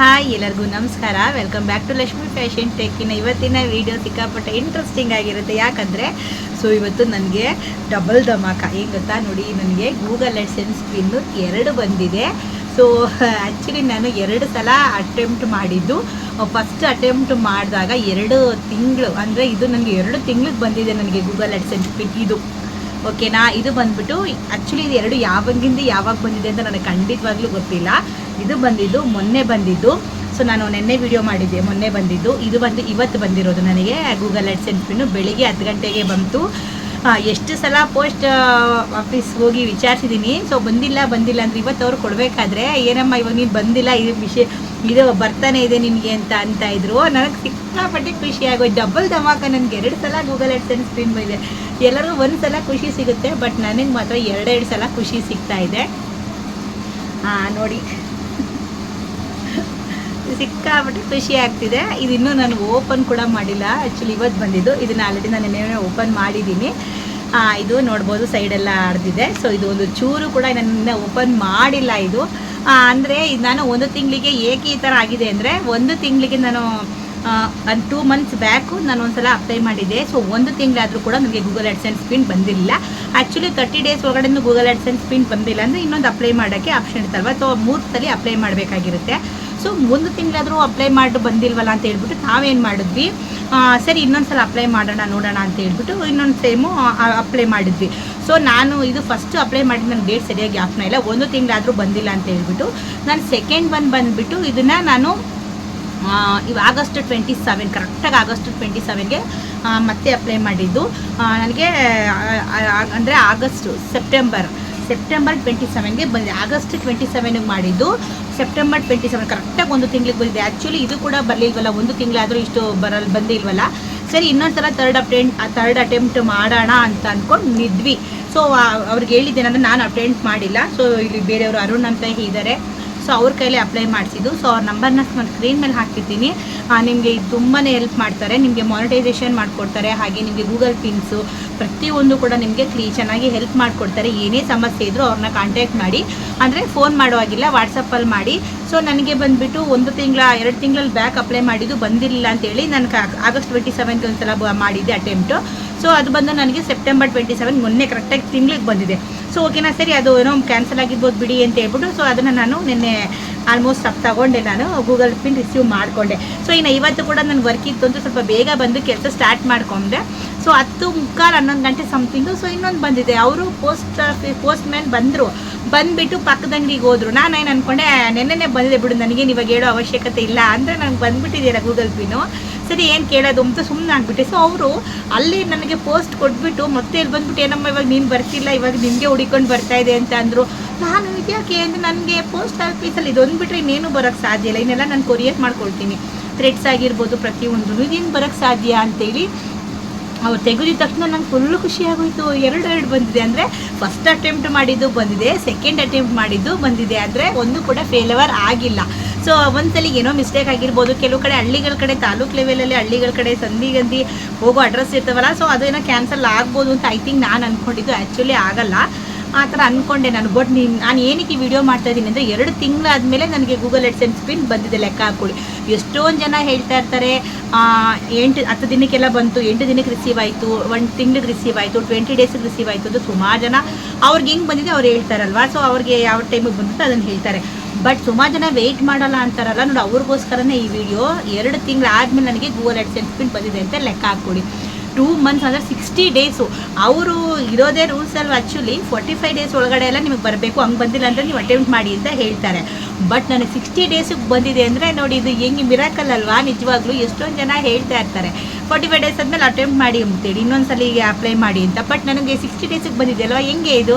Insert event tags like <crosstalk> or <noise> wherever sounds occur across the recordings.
Hi ಎಲ್ಲರಿಗೂ ನಮಸ್ಕಾರ. Welcome back to Lakshmi fashion ಟೆಕ್ಕಿನ ಇವತ್ತಿನ ವಿಡಿಯೋ ಸಿಕ್ಕಾಪಟ್ಟೆ ಇಂಟ್ರೆಸ್ಟಿಂಗ್ ಆಗಿರುತ್ತೆ. ಯಾಕಂದರೆ ಸೊ ಇವತ್ತು ನನಗೆ ಡಬಲ್ ಧಮಾಕ. ಏನು ಗೊತ್ತಾ ನೋಡಿ, ನನಗೆ ಗೂಗಲ್ ಎಡ್ಸೆನ್ಸ್ ಪಿನ್ನು ಎರಡು ಬಂದಿದೆ. ಸೊ ಆ್ಯಕ್ಚುಲಿ ನಾನು ಎರಡು ಸಲ ಅಟೆಂಪ್ಟ್ ಮಾಡಿದ್ದು. ಫಸ್ಟ್ ಅಟೆಂಪ್ಟ್ ಮಾಡಿದಾಗ ಎರಡು ತಿಂಗಳು, ಅಂದರೆ ಇದು ನನಗೆ ಎರಡು ತಿಂಗ್ಳಿಗೆ ಬಂದಿದೆ ನನಗೆ ಗೂಗಲ್ ಎಡ್ಸೆನ್ಸ್ ಪಿನ್ ಇದು ಓಕೆನಾ? ಇದು ಬಂದ್ಬಿಟ್ಟು ಆ್ಯಕ್ಚುಲಿ ಇದು ಎರಡು ಯಾವಾಗಿಂದ ಯಾವಾಗ ಬಂದಿದೆ ಅಂತ ನನಗೆ ಖಂಡಿತವಾಗ್ಲೂ ಗೊತ್ತಿಲ್ಲ. ಇದು ಬಂದಿದ್ದು, ಮೊನ್ನೆ ಬಂದಿದ್ದು. ಸೊ ನಾನು ನಿನ್ನೆ ವಿಡಿಯೋ ಮಾಡಿದ್ದೆ, ಮೊನ್ನೆ ಬಂದಿದ್ದು. ಇದು ಬಂದು ಇವತ್ತು ಬಂದಿರೋದು ನನಗೆ. ಗೂಗಲ್ ಅಡ್ಸೆನ್ಸ್ ಪಿನ್ನು ಬೆಳಿಗ್ಗೆ ಹತ್ತು ಗಂಟೆಗೆ ಬಂತು. ಎಷ್ಟು ಸಲ ಪೋಸ್ಟ್ ಆಫೀಸ್ ಹೋಗಿ ವಿಚಾರಿಸಿದ್ದೀನಿ ಸೊ ಬಂದಿಲ್ಲ ಬಂದಿಲ್ಲ ಅಂದ್ರೆ ಇವತ್ತು ಅವ್ರು ಕೊಡಬೇಕಾದ್ರೆ, ಏನಮ್ಮ ಇವಾಗ ನೀನು ಬಂದಿಲ್ಲ ಇದು ವಿಷಯ, ಇದು ಬರ್ತಾನೆ ಇದೆ ನಿನಗೆ ಅಂತ ಅಂತ ಇದ್ರು. ನನಗೆ ಸಿಕ್ಕಾಪಟ್ಟೆ ಖುಷಿ ಆಗೋಯ್ತು. ಡಬಲ್ ಧಮಾಕ ನನಗೆ ಎರಡು ಸಲ ಗೂಗಲ್ ಎಡ್ಸೆನ್ಸ್ ಸ್ಕ್ರೀನ್ ಬಂದಿದೆ. ಎಲ್ಲರಿಗೂ ಒಂದು ಸಲ ಖುಷಿ ಸಿಗುತ್ತೆ ಬಟ್ ನನಗೆ ಮಾತ್ರ ಎರಡೆರಡು ಸಲ ಖುಷಿ ಸಿಗ್ತಾ ಇದೆ. ಹಾಂ, ನೋಡಿ. ಸಿಕ್ಕಾಪಟ್ಟೆ ಖುಷಿ ಆಗ್ತಿದೆ. ಇದು ಇನ್ನೂ ನಾನು ಓಪನ್ ಕೂಡ ಮಾಡಿಲ್ಲ. ಆ್ಯಕ್ಚುಲಿ ಇವತ್ತು ಬಂದಿದ್ದು. ಇದನ್ನು ಆಲ್ರೆಡಿ ನಾನು ನೆನ್ನೆ ಓಪನ್ ಮಾಡಿದ್ದೀನಿ. ಇದು ನೋಡ್ಬೋದು, ಸೈಡೆಲ್ಲ ಆಡ್ದಿದೆ. ಸೊ ಇದು ಒಂದು ಚೂರು ಕೂಡ ನನ್ನ ಓಪನ್ ಮಾಡಿಲ್ಲ ಇದು. ಅಂದರೆ ನಾನು ಒಂದು ತಿಂಗಳಿಗೆ ಏಕೆ ಈ ಥರ ಆಗಿದೆ ಅಂದರೆ, ಒಂದು ತಿಂಗಳಿಗೆ ನಾನು ಒಂದು ಟೂ ಮಂತ್ಸ್ ಬ್ಯಾಕು ನಾನು ಒಂದು ಸಲ ಅಪ್ಲೈ ಮಾಡಿದ್ದೆ. ಸೊ ಒಂದು ತಿಂಗಳಾದರೂ ಕೂಡ ನನಗೆ ಗೂಗಲ್ ಅಡ್ಸೆನ್ಸ್ ಪಿನ್ ಬಂದಿಲ್ಲ. ಆ್ಯಕ್ಚುಲಿ ತರ್ಟಿ ಡೇಸ್ ಒಳಗಡೆನೂ ಗೂಗಲ್ ಅಡ್ಸೆನ್ಸ್ ಪಿನ್ ಬಂದಿಲ್ಲ ಅಂದರೆ ಇನ್ನೊಂದು ಅಪ್ಲೈ ಮಾಡೋಕ್ಕೆ ಆಪ್ಷನ್ ಇರ್ತಲ್ವ? ಸೊ ಮೂರು ಸಲ ಅಪ್ಲೈ ಮಾಡಬೇಕಾಗಿರುತ್ತೆ. ಸೊ ಒಂದು ತಿಂಗಳಾದರೂ ಅಪ್ಲೈ ಮಾಡಿ ಬಂದಿಲ್ವಲ್ಲ ಅಂತ ಹೇಳ್ಬಿಟ್ಟು ನಾವೇನು ಮಾಡಿದ್ವಿ? ಸರಿ ಇನ್ನೊಂದು ಸಲ ಅಪ್ಲೈ ಮಾಡೋಣ, ನೋಡೋಣ ಅಂತ ಹೇಳ್ಬಿಟ್ಟು ಇನ್ನೊಂದು ಟೈಮು ಅಪ್ಲೈ ಮಾಡಿದ್ವಿ. ಸೊ ನಾನು ಇದು ಫಸ್ಟ್ ಅಪ್ಲೈ ಮಾಡಿದ ನನ್ನ ಡೇಟ್ ಸರಿಯಾಗಿ ಆಗ್ತಾ ಇಲ್ಲ. ಒಂದು ತಿಂಗಳಾದರೂ ಬಂದಿಲ್ಲ ಅಂತ ಹೇಳ್ಬಿಟ್ಟು ನಾನು ಸೆಕೆಂಡ್ ಒನ್ ಬಂದುಬಿಟ್ಟು ಇದನ್ನು ನಾನು ಇವ್ ಆಗಸ್ಟ್ ಟ್ವೆಂಟಿ ಸೆವೆನ್ ಕರೆಕ್ಟಾಗಿ ಆಗಸ್ಟ್ ಟ್ವೆಂಟಿ ಸೆವೆನ್ಗೆ ಮತ್ತೆ ಅಪ್ಲೈ ಮಾಡಿದ್ದು. ನನಗೆ ಅಂದರೆ ಆಗಸ್ಟು ಸೆಪ್ಟೆಂಬರ್ ಸೆಪ್ಟೆಂಬರ್ ಟ್ವೆಂಟಿ ಸೆವೆನ್ಗೆ ಬಂದಿದೆ. ಆಗಸ್ಟ್ ಟ್ವೆಂಟಿ ಸೆವೆನ್ಗೆ ಮಾಡಿದ್ದು. ಸೆಪ್ಟೆಂಬರ್ ಟ್ವೆಂಟಿ ಸೆವೆನ್ ಕರೆಕ್ಟಾಗಿ ಒಂದು ತಿಂಗಳಿಗೆ ಬಂದಿದೆ. ಆ್ಯಕ್ಚುಲಿ ಇದು ಕೂಡ ಬರಲಿಲ್ವಲ್ಲ, ಒಂದು ತಿಂಗಳಾದರೂ ಇಷ್ಟು ಬರಲ್, ಬಂದಿಲ್ವಲ್ಲ. ಸರಿ, ಇನ್ನೊಂದು ಸಲ ತರ್ಡ್ ಅಟೆಂಟ್ ತರ್ಡ್ ಅಟೆಂಪ್ಟ್ ಮಾಡೋಣ ಅಂತ ಅಂದ್ಕೊಂಡು ನಿದ್ವಿ ಸೊ ಅವ್ರಿಗೆ ಹೇಳಿದ್ದೇನೆಂದ್ರೆ, ನಾನು ಅಟೆಂಪ್ಟ್ ಮಾಡಿಲ್ಲ. ಸೊ ಇಲ್ಲಿ ಬೇರೆಯವರು ಅರುಣ್ ಅಂತ ಇದ್ದಾರೆ. ಸೊ ಅವ್ರ ಕೈಲಿ ಅಪ್ಲೈ ಮಾಡಿಸಿದ್ದು. ಸೊ ಅವ್ರ ನಂಬರ್ನ ನಾನು ಸ್ಕ್ರೀನ್ ಮೇಲೆ ಹಾಕಿರ್ತೀನಿ. ನಿಮಗೆ ಇದು ತುಂಬಾ ಹೆಲ್ಪ್ ಮಾಡ್ತಾರೆ. ನಿಮಗೆ ಮಾನಿಟೈಸೇಷನ್ ಮಾಡಿಕೊಡ್ತಾರೆ. ಹಾಗೆ ನಿಮಗೆ ಗೂಗಲ್ ಪಿನ್ಸು ಪ್ರತಿಯೊಂದು ಕೂಡ ನಿಮಗೆ ಕ್ಲೀ ಚೆನ್ನಾಗಿ ಹೆಲ್ಪ್ ಮಾಡಿಕೊಡ್ತಾರೆ. ಏನೇ ಸಮಸ್ಯೆ ಇದ್ದರೂ ಅವ್ರನ್ನ ಕಾಂಟ್ಯಾಕ್ಟ್ ಮಾಡಿ. ಅಂದರೆ ಫೋನ್ ಮಾಡುವಾಗಿಲ್ಲ ವಾಟ್ಸಪ್ಪಲ್ಲಿ ಮಾಡಿ. ಸೊ ನನಗೆ ಬಂದುಬಿಟ್ಟು ಒಂದು ತಿಂಗಳ, ಎರಡು ತಿಂಗಳಲ್ಲಿ ಬ್ಯಾಕ್ ಅಪ್ಲೈ ಮಾಡಿದ್ದು ಬಂದಿರಲಿಲ್ಲ ಅಂತೇಳಿ ನಾನು ಆಗಸ್ಟ್ ಟ್ವೆಂಟಿ ಸೆವೆನ್ಗೆ ಒಂದು ಸಲ ಮಾಡಿದ್ದೆ ಅಟೆಂಪ್ಟು ಸೊ ಅದು ಬಂದು ನನಗೆ ಸೆಪ್ಟೆಂಬರ್ ಟ್ವೆಂಟಿ ಸೆವೆನ್ ಮೊನ್ನೆ ಕರೆಕ್ಟಾಗಿ ತಿಂಗ್ಳಿಗೆ ಬಂದಿದೆ. ಸೊ ಓಕೆನಾ ಸರಿ, ಅದು ಏನೋ ಕ್ಯಾನ್ಸಲ್ ಆಗಿರ್ಬೋದು ಬಿಡಿ ಅಂತ ಹೇಳ್ಬಿಟ್ಟು ಸೊ ಅದನ್ನು ನಾನು ನಿನ್ನೆ ಆಲ್ಮೋಸ್ಟ್ ಅಪ್ ತಗೊಂಡೆ ನಾನು ಗೂಗಲ್ ಪಿನ್ ರಿಸೀವ್ ಮಾಡಿಕೊಂಡೆ. ಸೊ ಇನ್ನು ಇವತ್ತು ಕೂಡ ನನ್ನ ವರ್ಕ್ ಇತ್ತು ಅಂತ ಸ್ವಲ್ಪ ಬೇಗ ಬಂದು ಕೆಲಸ ಸ್ಟಾರ್ಟ್ ಮಾಡ್ಕೊಂಡೆ. ಸೊ ಹತ್ತು ಮುಕ್ಕಾಲು ಹನ್ನೊಂದು ಗಂಟೆ ಸಮಥಿಂಗು ಸೊ ಇನ್ನೊಂದು ಬಂದಿದೆ. ಅವರು ಪೋಸ್ಟ್ ಪೋಸ್ಟ್ ಮ್ಯಾನ್ ಬಂದರು. ಬಂದುಬಿಟ್ಟು ಪಕ್ಕದ ಅಂಗಡಿಗೆ ಹೋದರು. ನಾನು ಏನು ಅಂದ್ಕೊಂಡೆ ನೆನ್ನೆ ಬಂದಿದೆ ಬಿಡು, ನನಗೇನು ಇವಾಗ ಹೇಳೋ ಅವಶ್ಯಕತೆ ಇಲ್ಲ. ಅಂದರೆ ನನಗೆ ಬಂದುಬಿಟ್ಟಿದ್ದೀರಾ ಗೂಗಲ್ ಪಿನ್ನು ಸರಿ, ಏನು ಕೇಳೋದು ಅಂತ ಸುಮ್ಮನೆ ಆಗಿಬಿಟ್ಟೆ. ಸೊ ಅವರು ಅಲ್ಲಿ ನನಗೆ ಪೋಸ್ಟ್ ಕೊಟ್ಬಿಟ್ಟು ಮತ್ತೆ ಇಲ್ಲಿ ಬಂದ್ಬಿಟ್ಟು, ಏನಮ್ಮ ಇವಾಗ ನೀನು ಬರ್ತಿಲ್ಲ, ಇವಾಗ ನಿಮಗೆ ಹುಡಿಕೊಂಡು ಬರ್ತಾ ಇದೆ ಅಂತ ಅಂದರು. ನಾನು ಇದ್ಯಾಕೆ ಅಂದರೆ ನನಗೆ ಪೋಸ್ಟ್ ಆಫೀಸಲ್ಲಿ ಇದೊಂದು ಬಿಟ್ಟರೆ ಇನ್ನೇನು ಬರೋಕ್ಕೆ ಸಾಧ್ಯ ಇಲ್ಲ. ಇನ್ನೆಲ್ಲ ನಾನು ಕೊರಿಯರ್ ಮಾಡ್ಕೊಳ್ತೀನಿ. ಥ್ರೆಡ್ಸ್ ಆಗಿರ್ಬೋದು, ಪ್ರತಿಯೊಂದು. ಇದೇನು ಬರೋಕ್ಕೆ ಸಾಧ್ಯ ಅಂತೇಳಿ ಅವ್ರು ತೆಗೆದಿದ ತಕ್ಷಣ ನಂಗೆ ಫುಲ್ಲು ಖುಷಿ ಆಗೋಯಿತು. ಎರಡು ಎರಡು ಬಂದಿದೆ ಅಂದರೆ ಫಸ್ಟ್ ಅಟೆಂಪ್ಟ್ ಮಾಡಿದ್ದು ಬಂದಿದೆ ಸೆಕೆಂಡ್ ಅಟೆಂಪ್ಟ್ ಮಾಡಿದ್ದು ಬಂದಿದೆ ಆದರೆ ಒಂದು ಕೂಡ ಫೇಲವರ್ ಆಗಿಲ್ಲ. ಸೊ ಒಂದ್ಸಲಿ ಏನೋ ಮಿಸ್ಟೇಕ್ ಆಗಿರ್ಬೋದು, ಕೆಲವು ಕಡೆ ಹಳ್ಳಿಗಳ ಕಡೆ, ತಾಲೂಕ್ ಲೆವೆಲಲ್ಲಿ ಹಳ್ಳಿಗಳ ಕಡೆ, ಸಂಧಿ ಗಂಧಿ ಹೋಗೋ ಅಡ್ರೆಸ್ ಇರ್ತಾವಲ್ಲ ಸೊ ಅದೇನೋ ಕ್ಯಾನ್ಸಲ್ ಆಗ್ಬೋದು ಅಂತ ಐ ಥಿಂಕ್ ನಾನು ಅಂದ್ಕೊಂಡಿದ್ದು ಆ್ಯಕ್ಚುಲಿ ಆಗಲ್ಲ. ಆ ಥರ ಅಂದ್ಕೊಂಡೆ ನಾನು. ಬಟ್ ನೀನು, ನಾನು ಏನಕ್ಕೆ ವಿಡಿಯೋ ಮಾಡ್ತಾ ಇದ್ದೀನಿ ಅಂದರೆ, ಎರಡು ತಿಂಗಳಾದಮೇಲೆ ನನಗೆ ಗೂಗಲ್ ಎಡ್ಸೆನ್ಸ್ ಸ್ಪಿನ್ ಬಂದಿದೆ ಲೆಕ್ಕ ಹಾಕ್ಕೊಳ್ಳಿ ಎಷ್ಟೊಂದು ಜನ ಹೇಳ್ತಾ ಇರ್ತಾರೆ ಎಂಟು, ಹತ್ತು ದಿನಕ್ಕೆಲ್ಲ ಬಂತು, ಎಂಟು ದಿನಕ್ಕೆ ರಿಸೀವ್ ಆಯಿತು, ಒಂದು ತಿಂಗ್ಳಿಗೆ ರಿಸೀವ್ ಆಯಿತು ಟ್ವೆಂಟಿ ಡೇಸಿಗೆ ರಿಸೀವ್ ಆಯಿತು ಅಂತ ಸುಮಾರು ಜನ ಅವ್ರಿಗೆ ಹೆಂಗೆ ಬಂದಿದೆ ಅವ್ರು ಹೇಳ್ತಾರಲ್ವಾ ಸೊ ಅವ್ರಿಗೆ ಯಾವ ಟೈಮಿಗೆ ಬಂದಿದೆ ಅದನ್ನು ಹೇಳ್ತಾರೆ. ಬಟ್ ಸುಮಾರು ಜನ ವೆಯ್ಟ್ ಮಾಡಲ್ಲ ಅಂತಾರಲ್ಲ, ನೋಡಿ ಅವ್ರಿಗೋಸ್ಕರನೇ ಈ ವಿಡಿಯೋ ಎರಡು ತಿಂಗಳಾದ್ಮೇಲೆ ನನಗೆ ಗೂಗಲ್ ಅಡ್ಸೆನ್ಸ್ ಪಿನ್ ಬಂದಿದೆ ಅಂತ ಲೆಕ್ಕ ಹಾಕ್ಕೊಡಿ. ಟೂ ಮಂತ್ಸ್ ಅಂದರೆ ಸಿಕ್ಸ್ಟಿ ಡೇಸು ಅವರು ಇರೋದೇ ರೂಲ್ಸ್ ಅಲ್ವ ಆ್ಯಕ್ಚುಲಿ ಫೋರ್ಟಿ ಫೈವ್ ಡೇಸ್ ಒಳಗಡೆ ಎಲ್ಲ ನಿಮಗೆ ಬರಬೇಕು, ಹಂಗೆ ಬಂದಿಲ್ಲ ಅಂದರೆ ನೀವು ಅಟೆಂಪ್ಟ್ ಮಾಡಿ ಅಂತ ಹೇಳ್ತಾರೆ. ಬಟ್ ನನಗೆ ಸಿಕ್ಸ್ಟಿ ಡೇಸಿಗೆ ಬಂದಿದೆ ಅಂದರೆ ನೋಡಿ ಇದು ಹೆಂಗೆ ಮಿರಾಕಲ್ ಅಲ್ವಾ? ನಿಜವಾಗ್ಲೂ ಎಷ್ಟೊಂದು ಜನ ಹೇಳ್ತಾ ಇರ್ತಾರೆ. ಫೋರ್ಟಿ ಫೈವ್ ಡೇಸ್ ಆದಮೇಲೆ ಅಟೆಂಪ್ಟ್ ಮಾಡಿ ಅಂತೇಳಿ ಇನ್ನೊಂದು ಸಲ ಅಪ್ಲೈ ಮಾಡಿ ಅಂತ. ಬಟ್ ನನಗೆ ಸಿಕ್ಸ್ಟಿ ಡೇಸಿಗೆ ಬಂದಿದೆ ಅಲ್ವಾ? ಹೆಂಗೆ ಇದು?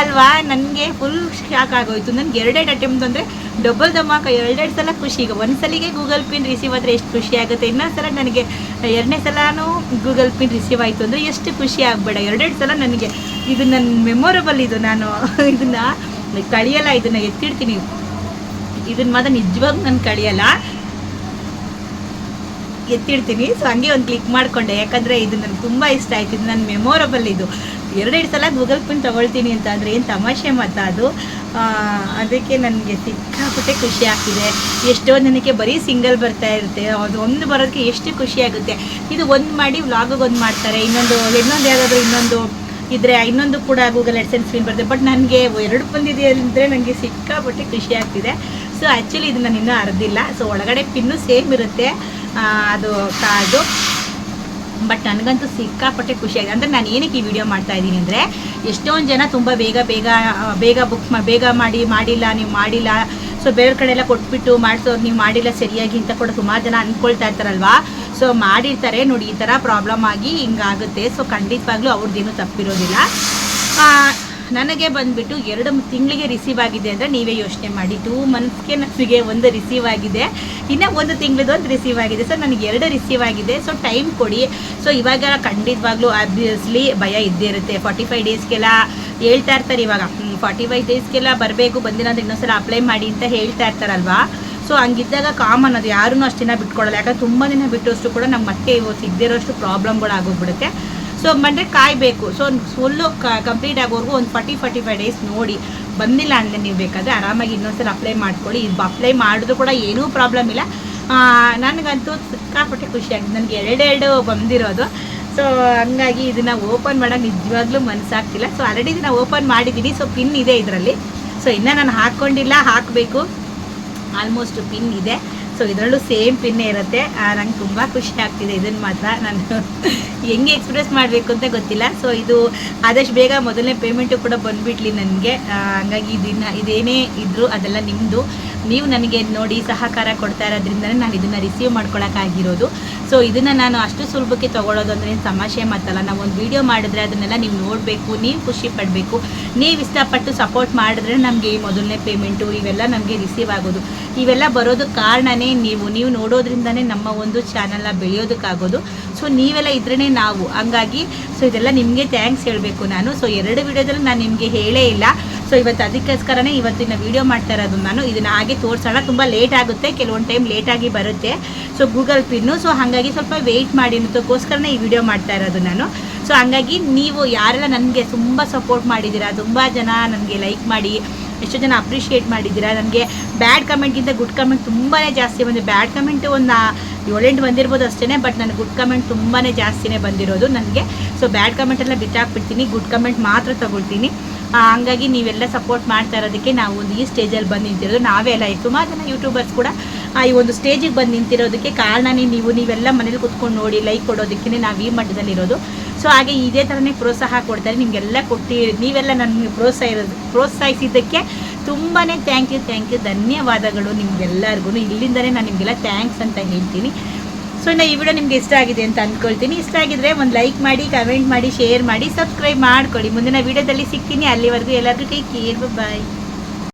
ಅಲ್ವಾ? ನನಗೆ ಫುಲ್ ಶಾಕ್ ಆಗೋಯ್ತು. ನನಗೆ ಎರಡೆರಡು ಅಟೆಂಪ್ಟ್ ಅಂದರೆ ಡಬಲ್ ದಮಾಕ ಎರಡೆರಡು ಸಲ ಖುಷಿ. ಈಗ ಒಂದು ಸಲಿಗೆ ಗೂಗಲ್ ಪಿನ್ ರಿಸೀವ್ ಆದರೆ ಎಷ್ಟು ಖುಷಿ ಆಗುತ್ತೆ? ಇನ್ನೊಂದು ಸಲ ನನಗೆ, ಎರಡನೇ ಸಲನೂ ಗೂಗಲ್ ಪಿನ್ ರಿಸೀವ್ ಆಯಿತು ಅಂದರೆ ಎಷ್ಟು ಖುಷಿ ಆಗಬೇಡ. ಎರಡೆರಡು ಸಲ ನನಗೆ ಇದು ನನ್ನ ಮೆಮೊರಬಲ್ ಇದು. ನಾನು ಇದನ್ನು ಕಳಿಯಲ್ಲ, ಇದನ್ನು ಎತ್ತಿಡ್ತೀನಿ. ಇದನ್ನ ಮಾತ್ರ ನಿಜವಾಗ್ಲೂ ನಾನು ಕಳಿಯಲ್ಲ. ಎತ್ತಿಡ್ತೀನಿ. ಸೊ ಹಂಗೆ ಒಂದು ಕ್ಲಿಕ್ ಮಾಡಿಕೊಂಡೆ. ಯಾಕಂದರೆ ಇದು ನನಗೆ ತುಂಬ ಇಷ್ಟ ಆಯ್ತು. ಇದು ನನ್ನ ಮೆಮೊರಬಲ್ ಇದು. ಎರಡೆರಡು ಸಲ ಗೂಗಲ್ ಪಿನ್ ತಗೊಳ್ತೀನಿ ಅಂತ ಅಂದರೆ ಏನು ತಮಾಷೆ ಮಾತಾ ಅದು? ಅದಕ್ಕೆ ನನಗೆ ಸಿಕ್ಕಾಪಟ್ಟೆ ಖುಷಿ ಆಗ್ತಿದೆ. ಎಷ್ಟೋ ನನಗೆ ಬರೀ ಸಿಂಗಲ್ ಬರ್ತಾ ಇರುತ್ತೆ. ಅದು ಒಂದು ಬರೋದಕ್ಕೆ ಎಷ್ಟು ಖುಷಿ ಆಗುತ್ತೆ. ಇದು ಒಂದು ಮಾಡಿ ವ್ಲಾಗಿಗೆ ಒಂದು ಮಾಡ್ತಾರೆ. ಇನ್ನೊಂದು ಇನ್ನೊಂದು ಯಾವುದಾದ್ರೂ ಇನ್ನೊಂದು ಇದ್ರೆ, ಇನ್ನೊಂದು ಕೂಡ ಗೂಗಲ್ ಎಡ್ಸೆನ್ಸ್ ಸ್ಕ್ರೀನ್ ಬರುತ್ತೆ. ಬಟ್ ನನಗೆ ಎರಡು ಬಂದಿದೆ ಅಂದರೆ ನನಗೆ ಸಿಕ್ಕಾಪಟ್ಟೆ ಖುಷಿ ಆಗ್ತಿದೆ. ಸೊ ಆ್ಯಕ್ಚುಲಿ ಇದು ನಾನು ಇನ್ನೂ ಅರ್ದಿಲ್ಲ. ಸೊ ಒಳಗಡೆ ಪಿನ್ನು ಸೇಮ್ ಇರುತ್ತೆ ಅದು ಕಾರ್ಡು ಬಟ್ ನನಗಂತೂ ಸಿಕ್ಕಾಪಟ್ಟೆ ಖುಷಿಯಾಗಿದೆ ಅಂದರೆ ನಾನು ಏನಕ್ಕೆ ಈ ವಿಡಿಯೋ ಮಾಡ್ತಾ ಇದ್ದೀನಿ ಅಂದರೆ, ಎಷ್ಟೊಂದು ಜನ ತುಂಬ ಬೇಗ ಬೇಗ ಬೇಗ ಬುಕ್ ಮಾ, ಬೇಗ ಮಾಡಿ, ಮಾಡಿಲ್ಲ, ನೀವು ಮಾಡಿಲ್ಲ. ಸೊ ಬೇರೆ ಕಡೆ ಎಲ್ಲ ಕೊಟ್ಬಿಟ್ಟು ಮಾಡಿಸೋರು ನೀವು ಮಾಡಿಲ್ಲ ಸರಿಯಾಗಿ ಅಂತ ಕೂಡ ಸುಮಾರು ಜನ ಅಂದ್ಕೊಳ್ತಾ ಇರ್ತಾರಲ್ವಾ? ಸೊ ಮಾಡಿರ್ತಾರೆ. ನೋಡಿ, ಈ ಥರ ಪ್ರಾಬ್ಲಮ್ ಆಗಿ ಹಿಂಗಾಗುತ್ತೆ. ಸೊ ಖಂಡಿತವಾಗ್ಲೂ ಅವ್ರದ್ದೇನು ತಪ್ಪಿರೋದಿಲ್ಲ. ನನಗೆ ಬಂದ್ಬಿಟ್ಟು ಎರಡು ತಿಂಗಳಿಗೆ ರಿಸೀವ್ ಆಗಿದೆ ಅಂದರೆ ನೀವೇ ಯೋಚನೆ ಮಾಡಿ. ಟೂ ಮಂತ್ಸ್ಗೆ ನನಗೆ ಒಂದು ರಿಸೀವ್ ಆಗಿದೆ. ಇನ್ನೂ ಒಂದು ತಿಂಗಳದ್ದು ರಿಸೀವ್ ಆಗಿದೆ. ಸೊ ನನಗೆ ಎರಡು ರಿಸೀವ್ ಆಗಿದೆ. ಸೊ ಟೈಮ್ ಕೊಡಿ. ಸೊ ಇವಾಗ ಖಂಡಿತವಾಗ್ಲೂ ಆಬ್ವಿಯಸ್ಲಿ ಭಯ ಇದ್ದೇ ಇರುತ್ತೆ. ಫಾರ್ಟಿ ಫೈವ್ ಡೇಸ್ಗೆಲ್ಲ ಹೇಳ್ತಾ ಇರ್ತಾರೆ ಇವಾಗ. ಫಾರ್ಟಿ ಫೈವ್ ಡೇಸ್ಗೆಲ್ಲ ಬರಬೇಕು ಬಂದಿಲ್ಲ ಅಂದರೆ ಇನ್ನೊಂದ್ಸಲ ಅಪ್ಲೈ ಮಾಡಿ ಅಂತ ಹೇಳ್ತಾ ಇರ್ತಾರಲ್ವಾ? ಸೊ ಹಂಗಿದ್ದಾಗ ಕಾಮನ್ ಅದು ಯಾರೂ ಅಷ್ಟು ದಿನ ಬಿಟ್ಕೊಡಲ್ಲ ಯಾಕಂದ್ರೆ ತುಂಬ ದಿನ ಬಿಟ್ಟಷ್ಟು ಕೂಡ ನಮ್ಮ ಮತ್ತೆ ಇವತ್ತು ಸಿಗದೇ ಇರೋಷ್ಟು ಪ್ರಾಬ್ಲಮ್ಗಳು ಆಗೋಗ್ಬಿಡುತ್ತೆ ಸೊ ಬಂದರೆ ಕಾಯಬೇಕು. ಸೊ ಫುಲ್ಲು ಕಂಪ್ಲೀಟ್ ಆಗೋವರೆಗೂ ಒಂದು ಫಾರ್ಟಿ ಫಾರ್ಟಿ ಫೈವ್ ಡೇಸ್ ನೋಡಿ. ಬಂದಿಲ್ಲ ಅಂದರೆ ನೀವು ಬೇಕಾದರೆ ಆರಾಮಾಗಿ ಇನ್ನೊಂದ್ಸಲ ಅಪ್ಲೈ ಮಾಡ್ಕೊಳ್ಳಿ. ಇದು ಅಪ್ಲೈ ಮಾಡಿದ್ರು ಕೂಡ ಏನೂ ಪ್ರಾಬ್ಲಮ್ ಇಲ್ಲ. ನನಗಂತೂ ಸಿಕ್ಕಾಪಟ್ಟೆ ಖುಷಿ ಆಗಿದೆ. ನನಗೆ ಎರಡೆರಡು ಬಂದಿರೋದು. ಸೊ ಹಂಗಾಗಿ ಇದನ್ನು ಓಪನ್ ಮಾಡೋಕೆ ನಿಜವಾಗ್ಲೂ ಮನಸ್ಸಾಗ್ತಿಲ್ಲ ಸೊ ಆಲ್ರೆಡಿ ಇದನ್ನು ಓಪನ್ ಮಾಡಿದ್ದೀನಿ. ಸೊ ಪಿನ್ ಇದೆ ಇದರಲ್ಲಿ. ಸೊ ಇನ್ನೂ ನಾನು ಹಾಕ್ಕೊಂಡಿಲ್ಲ ಹಾಕಬೇಕು. ಆಲ್ಮೋಸ್ಟ್ ಪಿನ್ ಇದೆ. ಸೊ ಇದರಲ್ಲೂ ಸೇಮ್ ಪಿನ್ನೇ ಇರುತ್ತೆ. ನಂಗೆ ತುಂಬ ಖುಷಿ ಆಗ್ತಿದೆ. ಇದನ್ನು ಮಾತ್ರ ನಾನು <laughs> ಹೆಂಗೆ ಎಕ್ಸ್ಪ್ರೆಸ್ ಮಾಡಬೇಕು ಅಂತ ಗೊತ್ತಿಲ್ಲ. ಸೊ ಇದು ಆದಷ್ಟು ಬೇಗ ಮೊದಲನೇ ಪೇಮೆಂಟು ಕೂಡ ಬಂದುಬಿಡ್ಲಿ ನನಗೆ. ಹಂಗಾಗಿ ಇದನ್ನು, ಇದೇನೇ ಇದ್ದರೂ ಅದೆಲ್ಲ ನಿಮ್ಮದು ನೀವು ನನಗೆ ನೋಡಿ ಸಹಕಾರ ಕೊಡ್ತಾ ಇರೋದ್ರಿಂದ ನಾನು ಇದನ್ನು ರಿಸೀವ್ ಮಾಡ್ಕೊಳಕ್ಕಾಗಿರೋದು. ಸೊ ಇದನ್ನು ನಾನು ಅಷ್ಟು ಸುಲಭಕ್ಕೆ ತೊಗೊಳೋದು ಅಂದರೆ ತಮಾಷೆ ಮಾತಲ್ಲ. ನಾವು ಒಂದು ವೀಡಿಯೋ ಮಾಡಿದ್ರೆ ಅದನ್ನೆಲ್ಲ ನೀವು ನೋಡಬೇಕು, ನೀವು ಖುಷಿ ಪಡಬೇಕು. ನೀವು ಇಷ್ಟಪಟ್ಟು ಸಪೋರ್ಟ್ ಮಾಡಿದ್ರೆ ನಮಗೆ ಈ ಮೊದಲನೇ ಪೇಮೆಂಟು ಇವೆಲ್ಲ ನಮಗೆ ರಿಸೀವ್ ಆಗೋದು. ಇವೆಲ್ಲ ಬರೋದಕ್ಕೆ ಕಾರಣನೇ ನೀವು. ನೀವು ನೋಡೋದ್ರಿಂದನೇ ನಮ್ಮ ಒಂದು ಚಾನಲ್ನ ಬೆಳೆಯೋದಕ್ಕಾಗೋದು. ಸೊ ನೀವೆಲ್ಲ ಇದ್ರೇ ನಾವು. ಹಂಗಾಗಿ ಸೊ ಇದೆಲ್ಲ ನಿಮಗೆ ಥ್ಯಾಂಕ್ಸ್ ಹೇಳಬೇಕು ನಾನು. ಸೊ ಎರಡು ವಿಡಿಯೋದಲ್ಲಿ ನಾನು ನಿಮಗೆ ಹೇಳೇ ಇಲ್ಲ. ಸೊ ಇವತ್ತು ಅದಕ್ಕೋಸ್ಕರನೇ ಇವತ್ತಿನ ವಿಡಿಯೋ ಮಾಡ್ತಾ ಇರೋದು ನಾನು. ಇದನ್ನು ಹಾಗೆ ತೋರಿಸೋಣ. ತುಂಬ ಲೇಟ್ ಆಗುತ್ತೆ. ಕೆಲವೊಂದು ಟೈಮ್ ಲೇಟಾಗಿ ಬರುತ್ತೆ. ಸೊ ಗೂಗಲ್ ಪಿನ್ನು ಸೊ ಹಾಗಾಗಿ ಸ್ವಲ್ಪ ವೆಯ್ಟ್ ಮಾಡಿ ಅನ್ನೋದಕ್ಕೋಸ್ಕರನೇ ಈ ವಿಡಿಯೋ ಮಾಡ್ತಾ ಇರೋದು ನಾನು. ಸೊ ಹಂಗಾಗಿ ನೀವು ಯಾರೆಲ್ಲ ನನಗೆ ತುಂಬ ಸಪೋರ್ಟ್ ಮಾಡಿದ್ದೀರಾ, ತುಂಬ ಜನ ನನಗೆ ಲೈಕ್ ಮಾಡಿ, ಎಷ್ಟೋ ಜನ ಅಪ್ರಿಷಿಯೇಟ್ ಮಾಡಿದ್ದೀರಾ, ನನಗೆ ಬ್ಯಾಡ್ ಕಮೆಂಟ್ಗಿಂತ ಗುಡ್ ಕಮೆಂಟ್ ತುಂಬಾ ಜಾಸ್ತಿ ಬಂದಿದೆ. ಬ್ಯಾಡ್ ಕಮೆಂಟು ಒಂದು ಏಳೆಂಟು ಬಂದಿರ್ಬೋದು ಅಷ್ಟೇ ಬಟ್ ನನಗೆ ಗುಡ್ ಕಮೆಂಟ್ ತುಂಬಾ ಜಾಸ್ತಿನೇ ಬಂದಿರೋದು ನನಗೆ. ಸೊ ಬ್ಯಾಡ್ ಕಮೆಂಟೆಲ್ಲ ಬಿಟ್ಟಾಕ್ಬಿಡ್ತೀನಿ. ಗುಡ್ ಕಮೆಂಟ್ ಮಾತ್ರ ತಗೊಳ್ತೀನಿ. ಹಂಗಾಗಿ ನೀವೆಲ್ಲ ಸಪೋರ್ಟ್ ಮಾಡ್ತಾ ಇರೋದಕ್ಕೆ ನಾವು ಒಂದು ಈ ಸ್ಟೇಜಲ್ಲಿ ಬಂದು ನಿಂತಿರೋದು. ನಾವೇ ಅಲ್ಲ, ಈ ಸುಮಾರು ಜನ ಯೂಟ್ಯೂಬರ್ಸ್ ಕೂಡ ಈ ಒಂದು ಸ್ಟೇಜಿಗೆ ಬಂದು ನಿಂತಿರೋದಕ್ಕೆ ಕಾರಣನೇ ನೀವು. ನೀವೆಲ್ಲ ಮನೇಲಿ ಕುತ್ಕೊಂಡು ನೋಡಿ ಲೈಕ್ ಕೊಡೋದಕ್ಕೆ ನಾವು ಈ ಮಟ್ಟದಲ್ಲಿರೋದು ಸೊ ಹಾಗೆ ಇದೇ ಥರನೇ ಪ್ರೋತ್ಸಾಹ ಕೊಡ್ತಾರೆ. ನಿಮಗೆಲ್ಲ ಕೊಟ್ಟಿ, ನೀವೆಲ್ಲ ನನಗೆ ಪ್ರೋತ್ಸಾಹ ಇರೋದು, ಪ್ರೋತ್ಸಾಹಿಸಿದ್ದಕ್ಕೆ ತುಂಬಾ ಥ್ಯಾಂಕ್ ಯು ಥ್ಯಾಂಕ್ ಯು ಧನ್ಯವಾದಗಳು ನಿಮಗೆಲ್ಲರಿಗೂ ಇಲ್ಲಿಂದಲೇ ನಾನು ನಿಮಗೆಲ್ಲ ಥ್ಯಾಂಕ್ಸ್ ಅಂತ ಹೇಳ್ತೀನಿ. ಸೊ ನಾ ಈ ವಿಡಿಯೋ ನಿಮ್ಗೆ ಇಷ್ಟ ಆಗಿದೆ ಅಂತ ಅಂದ್ಕೊಳ್ತೀನಿ ಇಷ್ಟ ಆಗಿದ್ರೆ ಒಂದು ಲೈಕ್ ಮಾಡಿ ಕಮೆಂಟ್ ಮಾಡಿ ಶೇರ್ ಮಾಡಿ ಸಬ್ಸ್ಕ್ರೈಬ್ ಮಾಡ್ಕೊಳ್ಳಿ. ಮುಂದಿನ ವಿಡಿಯೋದಲ್ಲಿ ಸಿಗ್ತೀನಿ. ಅಲ್ಲಿವರೆಗೂ ಎಲ್ಲರಿಗೂ ಟೇಕ್ ಕೇರ್ ಬಾಯ್